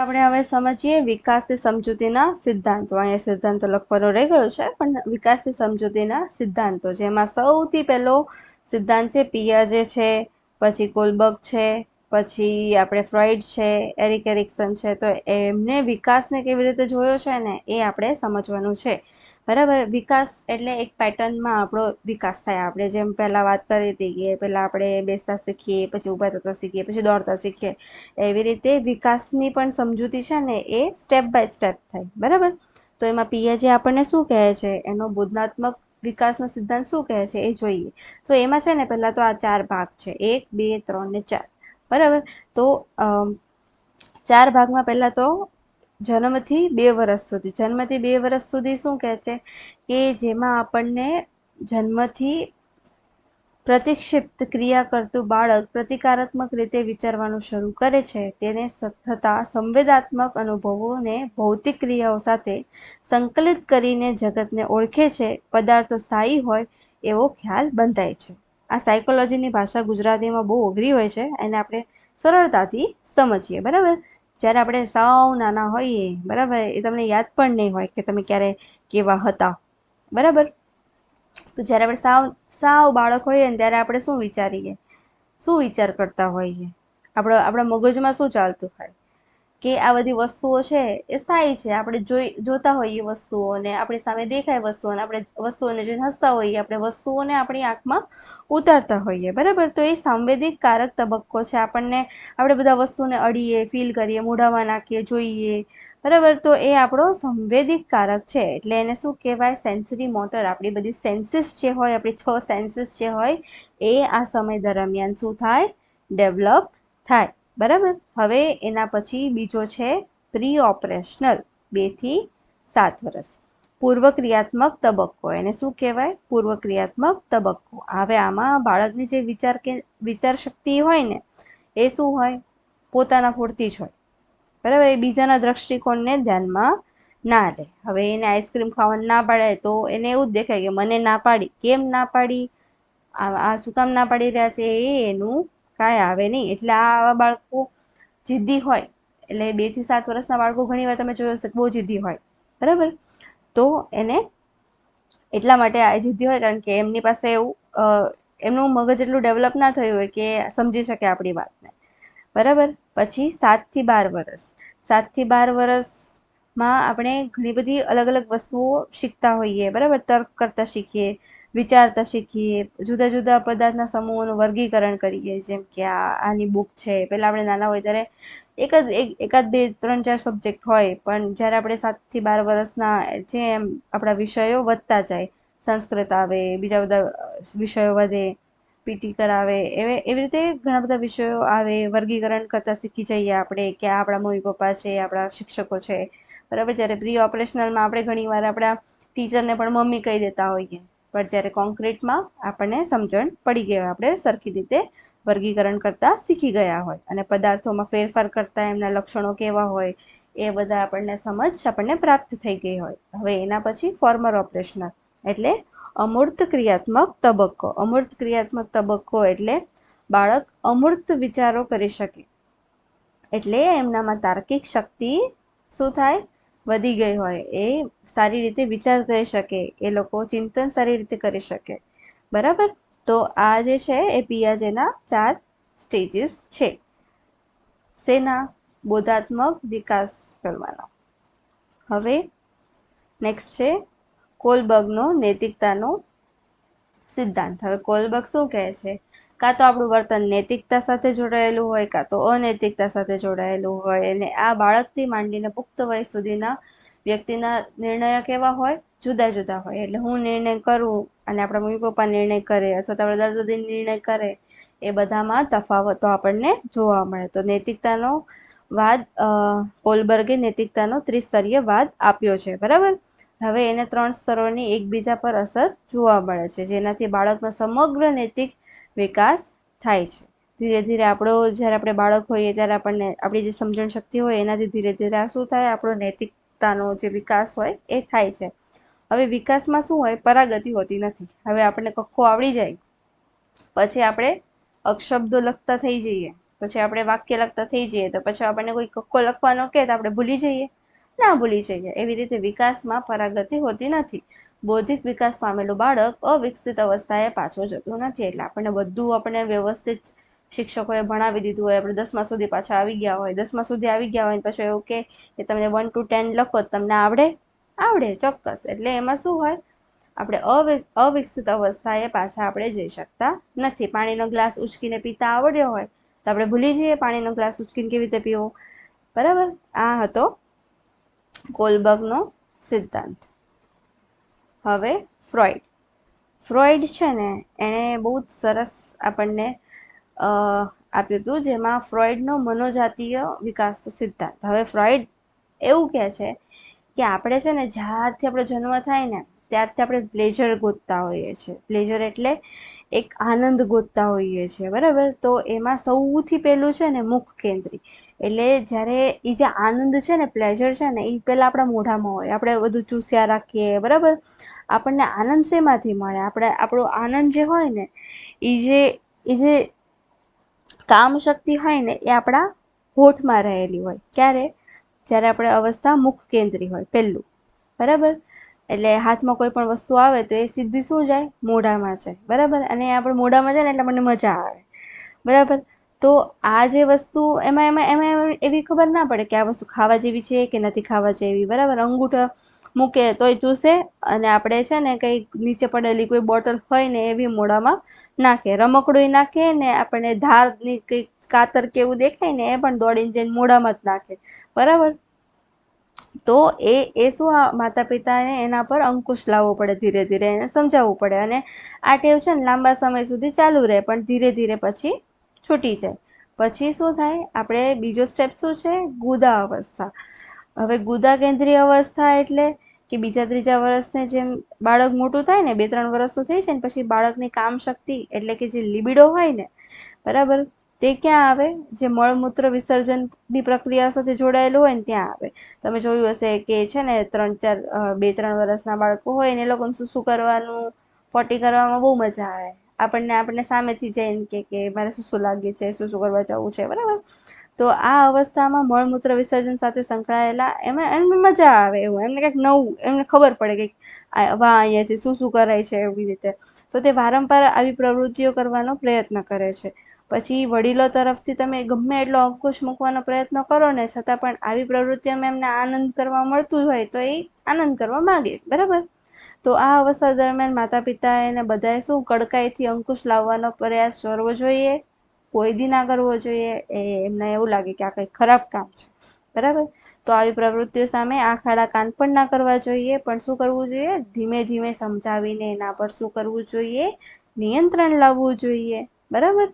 આપણે હવે સમજીએ વિકાસથી સમજૂતીના સિદ્ધાંતો. અહીંયા સિદ્ધાંતો લખવાનો રહી ગયો છે, પણ વિકાસથી સમજૂતીના સિદ્ધાંતો. જેમાં સૌથી પહેલો સિદ્ધાંત છે પિયાજે છે, પછી કોલબર્ગ છે, પછી આપણે ફ્રોઈડ છે, એરિક એરિક્સન છે. તો એમને વિકાસને કેવી રીતે જોયો છે ને એ આપણે સમજવાનું છે. બરાબર, વિકાસ એટલે એક પેટર્નમાં આપણો વિકાસ થાય. આપણે જેમ પહેલાં વાત કરી હતી કે પહેલાં આપણે બેસતા શીખીએ, પછી ઊભા થતા શીખીએ, પછી દોડતા શીખીએ. એવી રીતે વિકાસની પણ સમજૂતી છે ને એ સ્ટેપ બાય સ્ટેપ થાય. બરાબર? તો એમાં પિયાજી આપણને શું કહે છે, એનો બોધનાત્મક વિકાસનો સિદ્ધાંત શું કહે છે એ જોઈએ. તો એમાં છે ને પહેલાં તો આ ચાર ભાગ છે. એક, બે, ત્રણ ને ચાર. બરાબર? તો ચાર ભાગમાં પહેલાં તો જન્મથી બે વર્ષ સુધી, જન્મથી બે વર્ષ સુધી શું કહે છે? કે જેમાં આપણને જન્મથી પ્રતિક્ષિપ્ત ક્રિયા કરતું બાળક પ્રતિકારાત્મક રીતે વિચારવાનું શરૂ કરે છે. તેને થતા સંવેદાત્મક અનુભવોને ભૌતિક ક્રિયાઓ સાથે સંકલિત કરીને જગતને ઓળખે છે. પદાર્થો સ્થાયી હોય એવો ખ્યાલ બંધાય છે. આ સાયકોલોજીની ભાષા ગુજરાતીમાં બહુ અઘરી હોય છે. એને આપણે સરળતાથી સમજીએ, બરાબર? જ્યારે આપણે સાવ નાના હોઈએ, બરાબર? એ તમને યાદ પણ નહીં હોય કે તમે ક્યારે કેવા હતા. બરાબર? તો જ્યારે આપણે સાવ સાવ બાળક હોઈએ ને ત્યારે આપણે શું વિચારીએ? શું વિચાર કરતા હોઈએ? આપણો, આપણા મગજમાં શું ચાલતું હોય? કે આ બધી વસ્તુઓ છે એ સ્થાયી છે. આપણે જોઈ, જોતા હોઈએ વસ્તુઓને, આપણી સામે દેખાય વસ્તુઓને આપણે વસ્તુઓને જોઈને હસતા હોઈએ, આપણે વસ્તુઓને આપણી આંખમાં ઉતારતા હોઈએ. બરાબર? તો એ સંવેદિક કારક તબક્કો છે. આપણને, આપણે બધા વસ્તુને અડીએ ફીલ કરીએ, મોઢામાં નાખીએ, જોઈએ. બરાબર? તો એ આપણો સંવેદિક કારક છે. એટલે એને શું કહેવાય? સેન્સરી મોટર આપણી બધી સેન્સીસ જે હોય, આપણી છ સેન્સીસ જે હોય, એ આ સમય દરમિયાન શું થાય? ડેવલપ થાય. બરાબર? હવે એના પછી બીજો છે પ્રી ઓપરેશનલ બેથી સાત વર્ષ પૂર્વ ક્રિયાત્મક તબક્કો. એને શું કહેવાય? પૂર્વ ક્રિયાત્મક તબક્કો. હવે આમાં બાળકની જે વિચાર કે, વિચાર શક્તિ હોય ને, એ શું હોય? પોતાના પૂરતી જ હોય. બરાબર? એ બીજાના દ્રષ્ટિકોણને ધ્યાનમાં ના લે. હવે એને આઈસ્ક્રીમ ખાવાનું ના પાડે તો એને એવું જ દેખાય કે મને ના પાડી. કેમ ના પાડી? આ શું કામ ના પાડી રહ્યા છે? એ એનું કાંઈ આવે નહીં. એટલે આવા બાળકો જિદ્દી હોય, એટલે બેથી સાત વર્ષના બાળકો ઘણીવાર તમે જોયો હશે બહુ જિદ્દી હોય. બરાબર? તો એને એટલા માટે આ જિદ્દી હોય કારણ કે એમની પાસે એવું એમનું મગજ એટલું ડેવલપ ના થયું હોય કે સમજી શકે આપણી વાતને. બરાબર? પછી સાતથી બાર વર્ષ. સાતથી બાર વર્ષમાં આપણે ઘણી બધી અલગ અલગ વસ્તુઓ શીખતા હોઈએ. બરાબર? તર્ક કરતા શીખીએ. વિચારતા શીખીએ, જુદા જુદા પદાર્થના સમૂહોનું વર્ગીકરણ કરીએ, જેમ કે આ, આની બુક છે. પહેલાં આપણે નાના હોય ત્યારે એક જ, એક, એકાદ બે, ત્રણ, ચાર સબ્જેક્ટ હોય, પણ જ્યારે આપણે સાતથી બાર વર્ષના જે એમ આપણા વિષયો વધતા જાય. સંસ્કૃત આવે, બીજા બધા વિષયો વધે પીટી કરાવે, એવે, એવી રીતે ઘણા બધા વિષયો આવે, વર્ગીકરણ કરતાં શીખી જઈએ આપણે કે આપણા મમ્મી પપ્પા છે, આપણા શિક્ષકો છે. બરાબર, જ્યારે પ્રી ઓપરેશનલમાં આપણે ઘણીવાર આપણા ટીચરને પણ મમ્મી કહી દેતા હોઈએ. પણ જ્યારે કોન્ક્રીટમાં આપણને સમજણ પડી ગઈ હોય, આપણે સરખી રીતે વર્ગીકરણ કરતાં શીખી ગયા હોય અને પદાર્થોમાં ફેરફાર કરતાં એમના લક્ષણો કેવા હોય, એ બધા આપણને સમજ આપણને પ્રાપ્ત થઈ ગઈ હોય. હવે એના પછી ફોર્મર ઓપરેશનલ એટલે અમૂર્ત ક્રિયાત્મક તબક્કો. અમૂર્ત ક્રિયાત્મક તબક્કો એટલે બાળક અમૂર્ત વિચારો કરી શકે. એટલે એમનામાં તાર્કિક શક્તિ શું થાય? વધી ગઈ હોય એ સારી રીતે વિચાર કરી શકે, એ લોકો ચિંતન સારી રીતે કરી શકે. બરાબર? તો આ જે છે એ પિયાજેના ચાર સ્ટેજીસ છે. શેના બોધાત્મક વિકાસ કરવાનો. હવે નેક્સ્ટ છે કોલબર્ગનો નૈતિકતાનો સિદ્ધાંત. હવે કોલબર્ગ શું કહે છે? કાં તો આપણું વર્તન નૈતિકતા સાથે જોડાયેલું હોય, કાં તો અનૈતિકતા સાથે જોડાયેલું હોય. અને આ બાળકથી માંડીને પુખ્ત વય સુધીના વ્યક્તિના નિર્ણયો કેવા હોય? જુદા જુદા હોય. એટલે હું નિર્ણય કરું અને આપણા મમ્મી પપ્પા નિર્ણય કરે અથવા તો આપણા દાદા દાદી નિર્ણય કરે, એ બધામાં તફાવતો આપણને જોવા મળે. તો નૈતિકતાનો વાદ કોલબર્ગે નૈતિકતાનો ત્રિસ્તરીય વાદ આપ્યો છે. બરાબર? હવે એને ત્રણ સ્તરોની એકબીજા પર અસર જોવા મળે છે. જેનાથી બાળકનો સમગ્ર નૈતિક વિકાસ થાય છે. ધીરે ધીરે આપણો, જ્યારે આપણે બાળક હોઈએ ત્યારે આપણને આપણી જે સમજણ શક્તિ હોય એનાથી ધીરે ધીરે આ શું થાય? આપણો નૈતિકતાનો જે વિકાસ હોય એ થાય છે. હવે વિકાસમાં શું હોય? પરાગતિ હોતી નથી. હવે આપણને કક્કો આવડી જાય. પછી આપણે અક્ષબ્દો લખતા થઈ જઈએ. પછી આપણે વાક્ય લખતા થઈ જઈએ. તો પછી આપણને કોઈ કક્કો લખવાનો કહે તો આપણે ભૂલી જઈએ. ના ભૂલી જઈએ. એવી રીતે વિકાસમાં પરાગતિ હોતી નથી. બૌદ્ધિક વિકાસ પામેલું બાળક અવિકસિત અવસ્થાએ પાછો જતું નથી. એટલે આપણને બધું આપણે વ્યવસ્થિત શિક્ષકોએ ભણાવી દીધું હોય, આપણે દસમા સુધી પાછા આવી ગયા હોય, દસમા સુધી આવી ગયા હોય પછી એવું કે તમને વન ટુ ટેન લખો તમને આવડે? આવડે, ચોક્કસ. એટલે એમાં શું હોય? આપણે અવિકસિત અવસ્થાએ પાછા આપણે જઈ શકતા નથી. પાણીનો ગ્લાસ ઉચકીને પીતા આવડ્યો હોય તો આપણે ભૂલી જઈએ પાણીનો ગ્લાસ ઉચકીને કેવી રીતે પીવો? બરાબર? આ હતો કોલબર્ગનો સિદ્ધાંત. હવે ફ્રોઈડ ફ્રોઈડ છે ને, એણે બહુ જ સરસ આપણને આપ્યું હતું, જેમાં ફ્રોઈડનો મનોજાતીય વિકાસ સિદ્ધાંત. હવે ફ્રોઈડ એવું કહે છે કે આપણે છે ને, જ્યારથી આપણો જન્મ થાય ને, ત્યારથી આપણે પ્લેઝર ગોતતા હોઈએ છીએ. પ્લેઝર એટલે એક આનંદ ગોતતા હોઈએ છીએ, બરાબર? તો એમાં સૌથી પહેલું છે ને, મુખ કેન્દ્રી. એટલે જ્યારે એ જે આનંદ છે ને પ્લેઝર છે ને એ પહેલાં આપણા મોઢામાં હોય. આપણે બધું ચૂસ્યા રાખીએ, બરાબર? આપણને આનંદ શેમાંથી મળે? આપણે, આપણો આનંદ જે હોય ને એ જે એ જે કામ શક્તિ હોય ને, એ આપણા હોઠમાં રહેલી હોય. ક્યારે? જ્યારે આપણે અવસ્થા મુખ કેન્દ્રી હોય, પહેલું. બરાબર? એટલે હાથમાં કોઈ પણ વસ્તુ આવે તો એ સીધી શું જાય? મોઢામાં જાય. બરાબર? અને આપણે મોઢામાં જાય ને, એટલે મને મજા આવે. બરાબર? તો આ જે વસ્તુ એમાં એમાં એમાં એવી ખબર ના પડે કે આ વસ્તુ ખાવા જેવી છે કે નથી ખાવા જેવી. બરાબર? અંગૂઠો મૂકે તોય ચૂસે અને આપણે છે ને કંઈ નીચે પડેલી કોઈ બોટલ હોય ને એવી મોઢામાં નાખે. રમકડું નાખે ને આપણને ધારની કંઈક કાતર કેવું દેખાય ને એ પણ દોડીને જઈને મોઢામાં જ નાખે. બરાબર? તો એ એ શું માતા પિતાને એના પર અંકુશ લાવવો પડે ધીરે ધીરે, એને સમજાવવું પડે. અને આ ટેવ છે ને લાંબા સમય સુધી ચાલુ રહે, પણ ધીરે ધીરે પછી છૂટી જાય. પછી શું થાય? આપણે બીજો સ્ટેપ શું છે? ગુદા અવસ્થા. હવે ગુદા કેન્દ્રીય અવસ્થા એટલે કે બીજા ત્રીજા વર્ષને જેમ બાળક મોટું થાય ને બે ત્રણ વર્ષનું થઈ જાય ને, પછી બાળકની કામ શક્તિ એટલે કે જે લિબિડો હોય ને, બરાબર? તે ક્યાં આવે? જે મળમૂત્ર વિસર્જનની પ્રક્રિયા સાથે જોડાયેલું હોય ને, ત્યાં આવે. તમે જોયું હશે કે છે ને, ત્રણ ચાર બે ત્રણ વર્ષના બાળકો હોય ને, એ લોકોને શું શું કરવાનું, પોટી કરવામાં બહુ મજા આવે. આપણને આપણને સામેથી જઈને કે કે મારે શું શું લાગે છે, શું શું કરવા જવું છે, બરાબર? તો આ અવસ્થામાં મળમૂત્ર વિસર્જન સાથે સંકળાયેલા એમાં એમને મજા આવે એવું, એમને કંઈક નવું, એમને ખબર પડે કે વાહ, અહીંયાથી શું શું કરાય છે એવી રીતે. તો તે વારંવાર આવી પ્રવૃત્તિઓ કરવાનો પ્રયત્ન કરે છે. પછી વડીલો તરફથી તમે ગમે એટલો અંકુશ મૂકવાનો પ્રયત્ન કરો ને, છતાં પણ આવી પ્રવૃત્તિઓમાં એમને આનંદ કરવા મળતું હોય તો એ આનંદ કરવા માગે, બરાબર? તો આ અવસ્થા દરમિયાન માતા પિતા એને બધાએ શું કડકાઈથી અંકુશ લાવવાનો પ્રયાસ કરવો જોઈએ? કોઈ દી ના કરવો જોઈએ? એ એમને એવું લાગે કે આ કંઈક ખરાબ કામ છે. બરાબર? તો આવી પ્રવૃત્તિઓ સામે આ ખાડા કાન પણ ના કરવા જોઈએ. પણ શું કરવું જોઈએ? ધીમે ધીમે સમજાવીને એના પર શું કરવું જોઈએ? નિયંત્રણ લાવવું જોઈએ. બરાબર?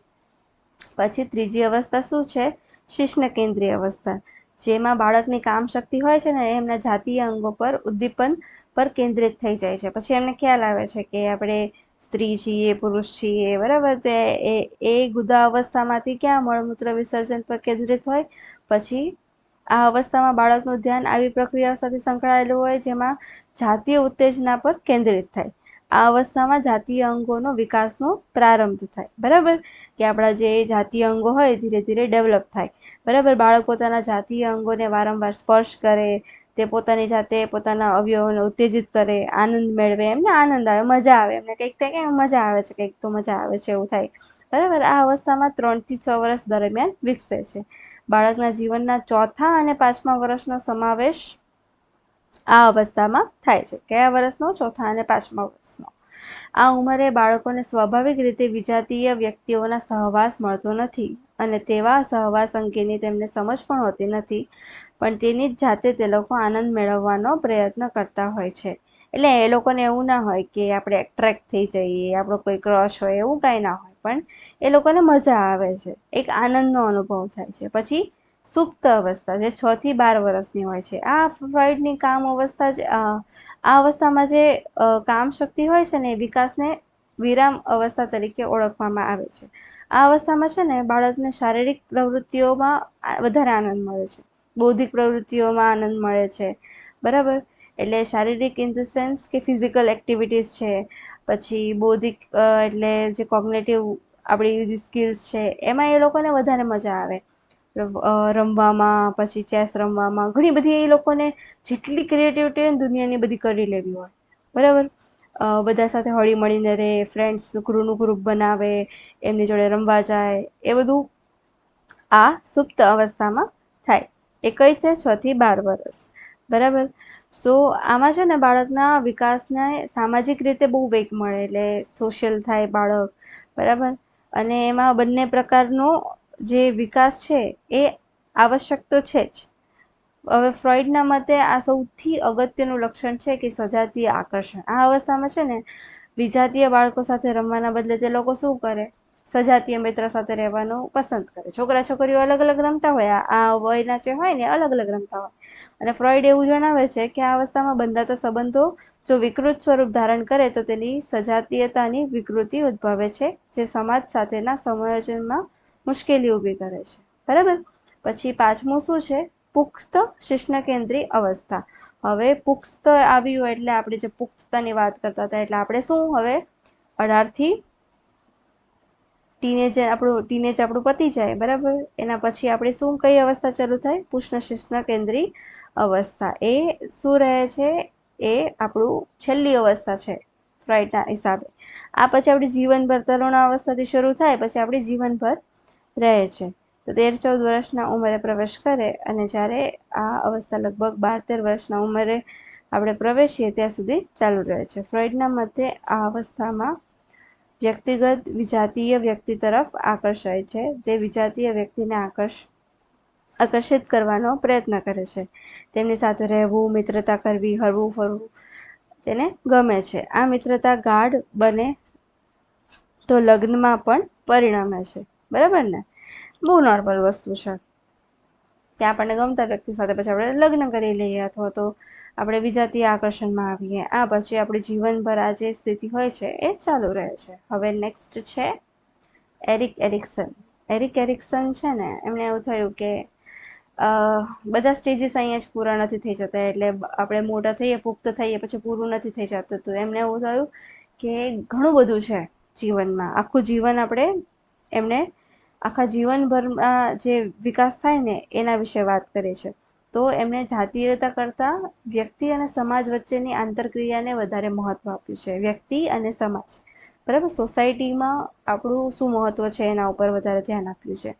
પછી ત્રીજી અવસ્થા શું છે? શિષ્ણ કેન્દ્રીય અવસ્થા. જેમાં બાળકની કામ શક્તિ હોય છે ને એમના જાતીય અંગો પર ઉદ્દીપન પર કેન્દ્રિત થઈ જાય છે. પછી એમને ખ્યાલ આવે છે કે આપણે સ્ત્રી છીએ, પુરુષ છીએ, બરાબર? તો એ એ ગુદા અવસ્થામાંથી ક્યાં મળમૂત્ર વિસર્જન પર કેન્દ્રિત હોય? પછી આ અવસ્થામાં બાળકનું ધ્યાન આવી પ્રક્રિયા સાથે સંકળાયેલું હોય જેમાં જાતીય ઉત્તેજના પર કેન્દ્રિત થાય. આ અવસ્થામાં જાતીય અંગોનો વિકાસનો પ્રારંભ થાય. બરાબર? કે આપણા જે જાતીય અંગો હોય ધીરે ધીરે ડેવલપ થાય. બરાબર? બાળક પોતાના જાતીય અંગોને વારંવાર સ્પર્શ કરે તે પોતાની જાતે પોતાના અવયવોને ઉત્તેજિત કરે, આનંદ મેળવે, એમને આનંદ આવે, મજા આવે, એમને કંઈક કંઈક મજા આવે છે, કંઈક તો મજા આવે છે એવું થાય. બરાબર? આ અવસ્થામાં ત્રણથી છ વર્ષ દરમિયાન વિકસે છે. બાળકના જીવનના ચોથા અને પાંચમા વર્ષનો સમાવેશ આ અવસ્થામાં થાય છે. કયા વર્ષનો? ચોથા અને પાંચમા વર્ષનો. આ ઉંમરે બાળકોને સ્વાભાવિક રીતે વિજાતીય વ્યક્તિઓના સહવાસ મળતો નથી. અને તેવા સહવાસ અંગેની તેમને સમજ પણ હોતી નથી. પણ તેની જ જાતે તે લોકો આનંદ મેળવવાનો પ્રયત્ન કરતા હોય છે. એટલે એ લોકોને એવું ના હોય કે આપણે એટ્રેક્ટ થઈ જઈએ, આપણો કોઈ ક્રશ હોય, એવું કાંઈ ના હોય. પણ એ લોકોને મજા આવે છે. એક આનંદનો અનુભવ થાય છે. પછી સુપ્ત અવસ્થા, જે છથી બાર વર્ષની હોય છે. આ ફ્રોઇડની કામ અવસ્થા જ આ અવસ્થામાં જે કામ શક્તિ હોય છે ને એ વિકાસને વિરામ અવસ્થા તરીકે ઓળખવામાં આવે છે. આ અવસ્થામાં છે ને બાળકને શારીરિક પ્રવૃત્તિઓમાં વધારે આનંદ મળે છે. બૌદ્ધિક પ્રવૃત્તિઓમાં આનંદ મળે છે. બરાબર? એટલે શારીરિક ઇન ધ સેન્સ કે ફિઝિકલ એક્ટિવિટીઝ છે. પછી બૌદ્ધિક એટલે જે કોગ્નેટિવ આપણી બધી સ્કિલ્સ છે, એમાં એ લોકોને વધારે મજા આવે. રમવામાં, પછી ચેસ રમવામાં, ઘણી બધી એ લોકોને જેટલી ક્રિએટિવિટી દુનિયાની બધી કરી લેવી હોય. બરાબર? બધા સાથે હળી મળીને રહે ફ્રેન્ડ્સ ગ્રુપનું ગ્રુપ બનાવે, એમની જોડે રમવા જાય, એ બધું આ સુપ્ત અવસ્થામાં થાય. એ કઈ છે છ થી બાર વર્ષ. બરાબર? સો આમાં છે ને બાળકના વિકાસને સામાજિક રીતે બહુ વેગ મળે, એટલે સોશિયલ થાય બાળક. બરાબર? અને એમાં બંને પ્રકારનો જે વિકાસ છે, એ આવશ્યક તો છે જ. હવે ફ્રોઈડના મતે આ સૌથી અગત્યનું લક્ષણ છે કે સજાતીય આકર્ષણ. આ અવસ્થામાં છે ને, વિજાતીય બાળકો સાથે રમવાના બદલે તે લોકો શું કરે? સજાતીય મિત્ર સાથે રહેવાનું પસંદ કરે. છોકરા છોકરીઓ અલગ અલગ રમતા હોય, આ વયના જે હોય ને અલગ અલગ રમતા હોય. અને ફ્રોઈડ એવું જણાવે છે કે આ અવસ્થામાં બંધાતા સંબંધો જો વિકૃત સ્વરૂપ ધારણ કરે તો તેની સજાતીયતાની વિકૃતિ ઉદ્ભવે છે, જે સમાજ સાથેના સમાયોજનમાં મુશ્કેલી ઊભી કરે છે. બરાબર? પછી પાંચમું શું છે? પુખ્ત શિષ્ણ કેન્દ્રી અવસ્થા. હવે પુખ્ત આવ્યું એટલે આપણે જે પુખ્તતાની વાત કરતા હતા એટલે આપણે શું હવે? અઢારથી ટીનેજ આપણું ટીનેજ આપણું પતી જાય, બરાબર? એના પછી આપણે શું, કઈ અવસ્થા ચાલુ થાય? પુષ્ણ શિષ્ણ કેન્દ્રી અવસ્થા. એ શું રહે છે? એ આપણું છેલ્લી અવસ્થા છે ફ્રાઇડના હિસાબે. આ પછી આપણી જીવનભર તરુણ અવસ્થાથી શરૂ થાય, પછી આપણી જીવનભર રહે છે. તો તેર, ચૌદ વર્ષના ઉંમરે પ્રવેશ કરે અને જ્યારે આ અવસ્થા લગભગ બાર તેર વર્ષના ઉંમરે આપણે પ્રવેશીએ ત્યાં સુધી ચાલુ રહે છે. ફ્રોઈડના મતે આ અવસ્થામાં વ્યક્તિગત વિજાતીય વ્યક્તિ તરફ આકર્ષાય છે. તે વિજાતીય વ્યક્તિને આકર્ષ, આકર્ષિત કરવાનો પ્રયત્ન કરે છે. તેમની સાથે રહેવું, મિત્રતા કરવી, હરવું, ફરવું તેને ગમે છે. આ મિત્રતા ગાઢ બને તો લગ્નમાં પણ પરિણમે છે. બરાબર ને? બહુ નોર્મલ વસ્તુ છે. ત્યાં આપણને ગમતા વ્યક્તિ સાથે પછી આપણે લગ્ન કરી લઈએ અથવા તો આપણે વિજાતીય આકર્ષણમાં આવીએ, આ પછી આપણે જીવનભર આ જે સ્થિતિ હોય છે એ ચાલુ રહે છે. હવે નેક્સ્ટ છે એરિક એરિક્સન એરિક એરિક્સન છે ને, એમને એવું થયું કે બધા સ્ટેજીસ અહીંયા જ પૂરા નથી થઈ જતા એટલે આપણે મોટા થઈએ, પુખ્ત થઈએ, પછી પૂરું નથી થઈ જતું. તો એમને એવું થયું કે ઘણું બધું છે જીવનમાં. આખું જીવન આપણે એમને આખા જીવનભરમાં જે વિકાસ થાય ને, એના વિશે વાત કરે છે. તો એમણે જાતીયતા કરતાં વ્યક્તિ અને સમાજ વચ્ચેની આંતરક્રિયાને વધારે મહત્ત્વ આપ્યું છે. વ્યક્તિ અને સમાજ. બરાબર? સોસાયટીમાં આપણું શું મહત્ત્વ છે એના ઉપર વધારે ધ્યાન આપ્યું છે.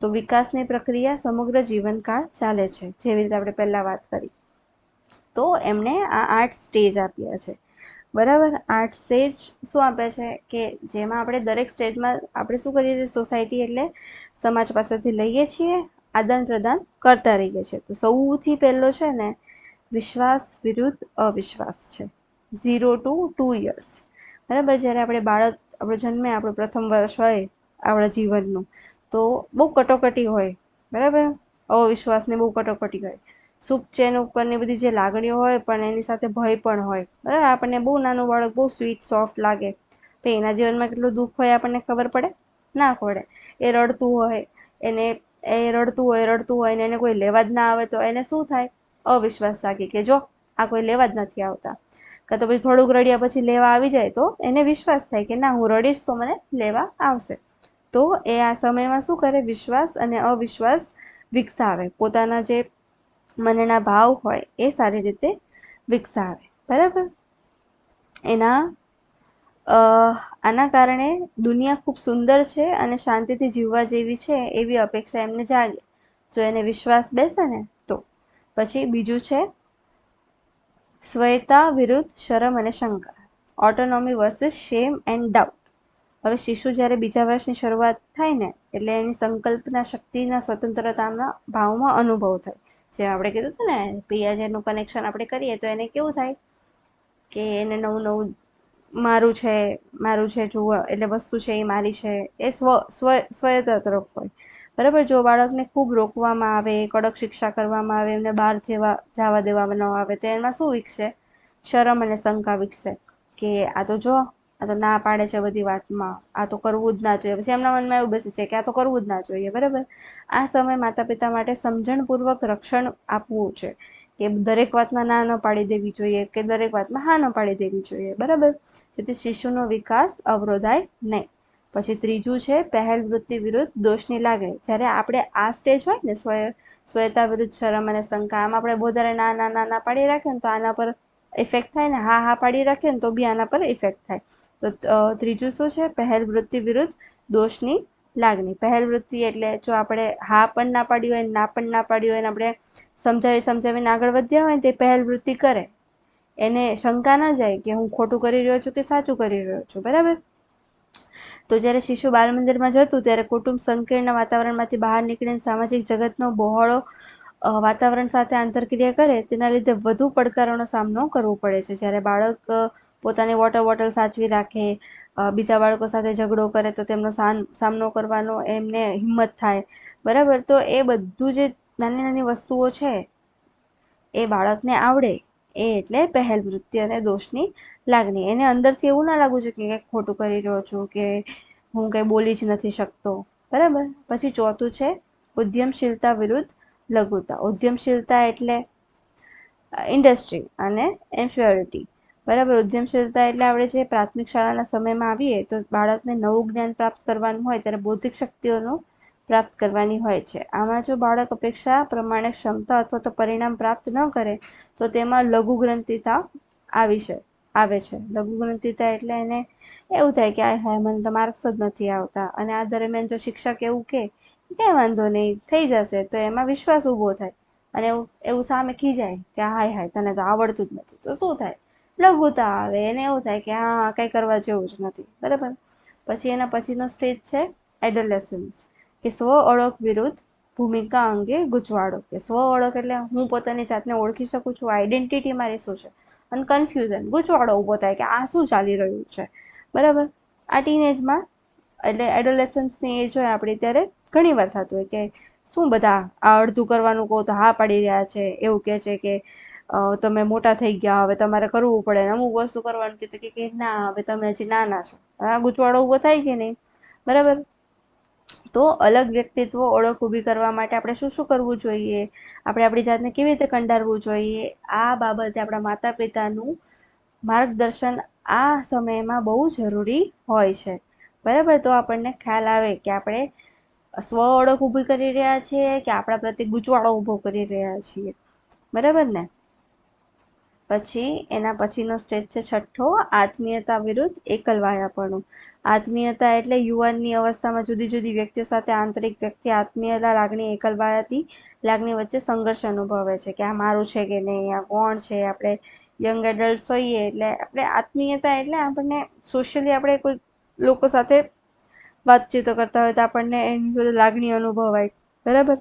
તો વિકાસની પ્રક્રિયા સમગ્ર જીવનકાળ ચાલે છે. જેવી રીતે આપણે પહેલાં વાત કરી. તો એમણે આ આઠ સ્ટેજ આપ્યા છે. બરાબર? આઠ સ્ટેજ શું આપે છે? કે જેમાં આપણે દરેક સ્ટેજમાં આપણે શું કરીએ છીએ? સોસાયટી એટલે સમાજ પાસેથી લઈએ છીએ, આદાન પ્રદાન કરતા રહીએ છીએ. તો સૌથી પહેલો છે ને, વિશ્વાસ વિરુદ્ધ અવિશ્વાસ છે. Zero to two years. બરાબર? જ્યારે આપણે બાળક, આપણો જન્મે, આપણું પ્રથમ વર્ષ હોય આપણા જીવનનું, તો બહુ કટોકટી હોય. બરાબર? અવિશ્વાસને બહુ કટોકટી હોય. સુખ ચેન ઉપરની બધી જે લાગણીઓ હોય પણ એની સાથે ભય પણ હોય. બરાબર? આપણને બહુ નાનું બાળક બહુ સ્વીટ સોફ્ટ લાગે. તો એના જીવનમાં કેટલું દુઃખ હોય આપણને ખબર પડે? ના પડે. એ રડતું હોય, એને, એ રડતું હોય રડતું હોય ને એને કોઈ લેવા જ ના આવે તો એને શું થાય? અવિશ્વાસ જાગી કે જો, આ કોઈ લેવા જ નથી આવતા. કાં તો પછી થોડુંક રડ્યા પછી લેવા આવી જાય તો એને વિશ્વાસ થાય કે ના, હું રડીશ તો મને લેવા આવશે. તો એ આ સમયમાં શું કરે? વિશ્વાસ અને અવિશ્વાસ વિકસાવે. પોતાના જે મનના ભાવ હોય એ સારી રીતે વિકસાવે. બરાબર? એના આના કારણે દુનિયા ખૂબ સુંદર છે અને શાંતિથી જીવવા જેવી છે એવી અપેક્ષા એમને જાગે. જો એને વિશ્વાસ બેસે ને તો. પછી બીજું છે, સ્વયતા વિરુદ્ધ શરમ અને શંકા. Autonomy versus shame and doubt હવે શિશુ જ્યારે બીજા વર્ષની શરૂઆત થાય ને, એટલે એની સંકલ્પના શક્તિના સ્વતંત્રતાના ભાવમાં અનુભવ થાય. જેમ આપણે કીધું હતું ને પિયાજેનું કનેક્શન આપણે કરીએ તો એને કેવું થાય કે એને નવું નવું મારું છે મારું છે જુઓ, એટલે વસ્તુ છે એ મારી છે. એ સ્વ સ્વ સ્વયતા તરફ હોય. બરાબર? જો બાળકને ખૂબ રોકવામાં આવે, કડક શિક્ષા કરવામાં આવે, એમને બહાર જેવા, જવા દેવામાં ન આવે, તો એમાં શું વિકસે? શરમ અને શંકા વિકસે કે આ તો જો આ તો ના પાડે છે બધી વાતમાં. આ તો કરવું જ ના જોઈએ. પછી એમના મનમાં એવું બેસે છે કે આ તો કરવું જ ના જોઈએ, બરાબર? આ સમય માતા પિતા માટે સમજણપૂર્વક રક્ષણ આપવું છે કે દરેક વાતમાં ના ન પાડી દેવી જોઈએ, કે દરેક વાતમાં હા ન પાડી દેવી જોઈએ, બરાબર? જેથી શિશુનો વિકાસ અવરોધાય નહીં. પછી ત્રીજું છે, પહેલ વૃત્તિ વિરુદ્ધ દોષની લાગણી. જ્યારે આપણે આ સ્ટેજ હોય ને, સ્વય, સ્વયતા વિરુદ્ધ શરમ અને શંકા, આમ આપણે બહુ ના ના ના ના પાડી રાખીએ ને તો આના પર ઇફેક્ટ થાય ને, હા હા પાડી રાખીએ ને તો બી આના પર ઇફેક્ટ થાય. તો ત્રીજું શું છે? પહેલ વૃત્તિ વિરુદ્ધ દોષની લાગણી. પહેલ વૃત્તિ એટલે જો આપણે હા પણ ના પાડી હોય, ના પણ ના પાડી હોય અને આપણે સમજાવી સમજાવીને આગળ વધ્યા હોય તે પહેલ વૃત્તિ કરે. એને શંકા ન જાય કે હું ખોટું કરી રહ્યો છું કે સાચું કરી રહ્યો છું, બરાબર? તો જ્યારે શિશુ બાલ મંદિરમાં જતું ત્યારે કુટુંબ સંકીર્ણ વાતાવરણમાંથી બહાર નીકળીને સામાજિક જગતનો બહોળો વાતાવરણ સાથે આંતરક્રિયા કરે, તેના લીધે વધુ પડકારોનો સામનો કરવો પડે છે. જ્યારે બાળક પોતાની વોટર બોટલ સાચવી રાખે બીજા બાળકો સાથે ઝઘડો કરે તો તેમનો સામનો કરવાનો એમને હિંમત થાય. બરાબર? તો એ બધું જે નાની નાની વસ્તુઓ છે, એ બાળકને આવડે, એ એટલે પહેલ વૃત્તિ અને દોષની લાગણી. એને અંદરથી એવું ના લાગવું જોઈએ કે કંઈક ખોટું કરી રહ્યો છું કે હું કંઈ બોલી જ નથી શકતો. બરાબર? પછી ચોથું છે, ઉદ્યમશીલતા વિરુદ્ધ લઘુતા. ઉદ્યમશીલતા એટલે ઇન્ડસ્ટ્રી અને ઇન્ફ્યોરિટી બરાબર, ઉદ્યમશીલતા એટલે આપણે જે પ્રાથમિક શાળાના સમયમાં આવીએ તો બાળકને નવું જ્ઞાન પ્રાપ્ત કરવાનું હોય ત્યારે બૌદ્ધિક શક્તિઓનું પ્રાપ્ત કરવાની હોય છે. આમાં જો બાળક અપેક્ષા પ્રમાણે ક્ષમતા અથવા તો પરિણામ પ્રાપ્ત ન કરે તો તેમાં લઘુગ્રંથિતા આવી છે આવે છે. લઘુગ્રંથિતા એટલે એને એવું થાય કે આ હા મને તો માર્ક્સ જ નથી આવતા. અને આ દરમિયાન જો શિક્ષક એવું કે, કંઈ વાંધો નહીં, થઈ જશે. તો એમાં વિશ્વાસ ઊભો થાય. અને એવું એવું સામે ખીજાય કે, હાય હાય, તને તો આવડતું જ નથી. તો શું થાય? લઘુતા આવે, એને એવું થાય કે હા કંઈ કરવા જેવું જ નથી. બરાબર? પછી એના પછીનો સ્ટેજ છે એડોલેસન્સ કે સ્વ ઓળખ વિરુદ્ધ ભૂમિકા અંગે ગૂંચવાડો કે સ્વ ઓળખ એટલે હું પોતાની જાતને ઓળખી શકું છું આઈડેન્ટિટી મારી શું છે? અને કન્ફ્યુઝન ગૂંચવાડો ઊભો થાય કે આ શું ચાલી રહ્યું છે? બરાબર? આ ટીનેજમાં એટલે એડોલેસન્સની એજ હોય આપણી, ત્યારે ઘણી વાર થતું હોય કે શું બધા આ અડધું કરવાનું કહો તો હા પાડી રહ્યા છે, એવું કહે છે કે તમે મોટા થઈ ગયા, હવે તમારે કરવું પડે. અમુક વસ્તુ કરવાનું કે કે ના, હવે તમે હજી નાના છો. આ ગૂંચવાડો ઊભો થાય કે નહીં? બરાબર? તો અલગ વ્યક્તિત્વ ઓળખ ઊભી કરવા માટે આપણે શું શું કરવું જોઈએ? આપણે આપણી જાતને કેવી રીતે કંડારવું જોઈએ? આ બાબતે આપણા માતા પિતાનું માર્ગદર્શન આ સમયમાં બહુ જરૂરી હોય છે. બરાબર? તો આપણને ખ્યાલ આવે કે આપણે સ્વ ઓળખ ઊભી કરી રહ્યા છીએ કે આપણા પ્રત્યે ગૂંચવાડો ઊભો કરી રહ્યા છીએ. બરાબર ને? પછી એના પછીનો સ્ટેજ છે છઠ્ઠો, આત્મીયતા વિરુદ્ધ એકલવાયાપણું. આત્મીયતા એટલે યુવાનની અવસ્થામાં જુદી જુદી વ્યક્તિઓ સાથે આંતરિક વ્યક્તિ, આત્મીયતા લાગણી એકલવાયાથી લાગણી વચ્ચે સંઘર્ષ અનુભવે છે કે આ મારું છે કે નહીં, આ કોણ છે, આપણે યંગ એડલ્ટ હોઈએ એટલે આપણે આત્મીયતા એટલે આપણને સોશિયલી આપણે કોઈ લોકો સાથે વાતચીતો કરતા હોય તો આપણને એની જોડે લાગણી અનુભવાય. બરાબર?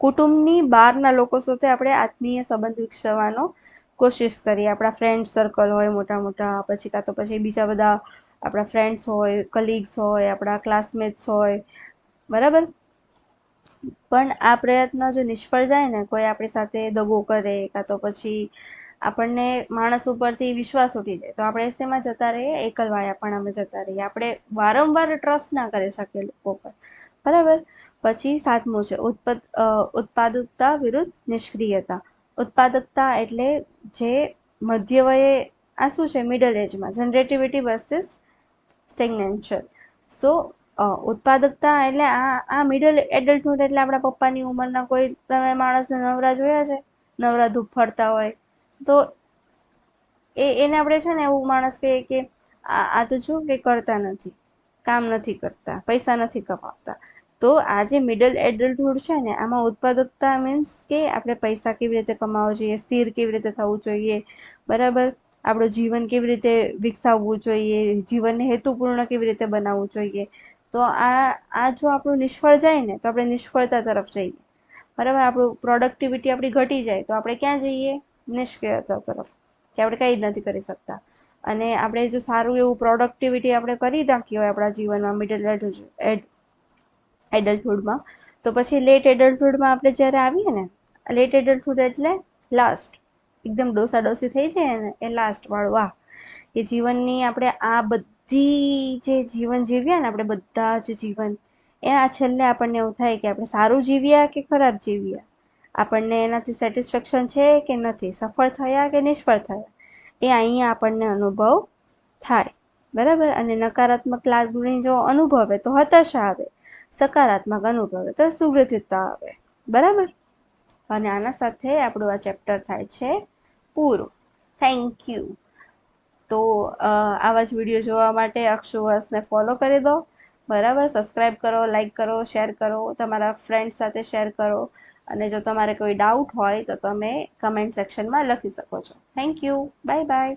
કુટુંબની બહારના લોકો સાથે આપણે આત્મીય સંબંધ વિકસાવવાનો કોશિશ કરીએ. આપણા ફ્રેન્ડ સર્કલ હોય મોટા મોટા, પછી કાં તો પછી બીજા બધા આપણા ફ્રેન્ડ્સ હોય કલીગ્સ હોય, આપણા ક્લાસમેટ્સ હોય. બરાબર? પણ આ પ્રયત્ન જો નિષ્ફળ જાય ને, કોઈ આપણી સાથે દગો કરે, કાં તો પછી આપણને માણસ ઉપરથી વિશ્વાસ ઉઠી જાય. તો આપણે શેમાં જતા રહીએ, એકલવાયા પણ અમે જતા રહીએ. આપણે વારંવાર ટ્રસ્ટ ના કરી શકીએ લોકો પર. બરાબર? પછી સાતમું છે ઉત્પાદ ઉત્પાદકતા વિરુદ્ધ નિષ્ક્રિયતા. ઉત્પાદકતા એટલે જે મધ્યવયે, આ શું છે? મિડલ એજમાં જનરેટિવિટી વર્સિસ સ્ટેગ્નેન્શન સો ઉત્પાદકતા એટલે આ આ મિડલ એડલ્ટહુડ એટલે આપણા પપ્પાની ઉંમરના કોઈ, તમે માણસને નવરા જોયા છે? નવરા ધૂપ ફરતા હોય. તો એ, એને આપણે છે ને એવું માણસ કહે કે આ તો જો કે કરતા નથી. કામ નથી કરતા. પૈસા નથી કમાવતા. તો આ જે મિડલ એડલ્ટહુડ છે ને, આમાં ઉત્પાદકતા મીન્સ કે આપણે પૈસા કેવી રીતે કમાવો જોઈએ, સ્થિર કેવી રીતે થવું જોઈએ, બરાબર? આપણું જીવન કેવી રીતે વિકસાવવું જોઈએ, જીવનને હેતુપૂર્ણ કેવી રીતે બનાવવું જોઈએ. તો આ આ જો આપણું નિષ્ફળ જાય ને, તો આપણે નિષ્ફળતા તરફ જઈએ. બરાબર? આપણું પ્રોડક્ટિવિટી આપણી ઘટી જાય, તો આપણે ક્યાં જઈએ? નિષ્ક્રિયતા તરફ, કે આપણે કંઈ જ નથી કરી શકતા. અને આપણે જો સારું એવું પ્રોડક્ટિવિટી આપણે કરી નાખી હોય આપણા જીવનમાં મિડલ એડલ્ટહુડમાં તો પછી લેટ એડલ્ટહુડમાં આપણે જ્યારે આવીએ ને લેટ એડલ્ટહુડ એટલે લાસ્ટ એકદમ ડોસા ડોસી થઈ જાય ને, એ લાસ્ટ વાળો, વાહ. કે જીવનની આપણે આ બધી જે જીવન જીવ્યા ને, આપણે બધા જ જીવન, એ આ છેલ્લે આપણને એવું થાય કે આપણે સારું જીવ્યા કે ખરાબ જીવ્યા? આપણને એનાથી સેટિસ્ફેક્શન છે કે નથી? સફળ થયા કે નિષ્ફળ થયા? એ અહીંયા આપણને અનુભવ થાય. બરાબર? અને નકારાત્મક લાગણી જો અનુભવે તો હતાશા આવે. સકારાત્મક અનુભવે તો સુગ્રથિતતા આવે. બરાબર? અને આના સાથે આપણું આ ચેપ્ટર થાય છે પૂરું. થેન્ક યુ તો આવા જ વીડિયો જોવા માટે અક્ષુવાસને ફોલો કરી દો. બરાબર? સબસ્ક્રાઈબ કરો લાઈક કરો શેર કરો, તમારા ફ્રેન્ડ્સ સાથે શેર કરો. અને જો તમારે કોઈ ડાઉટ હોય તો તમે કમેન્ટ સેક્શનમાં લખી શકો છો. Thank you bye bye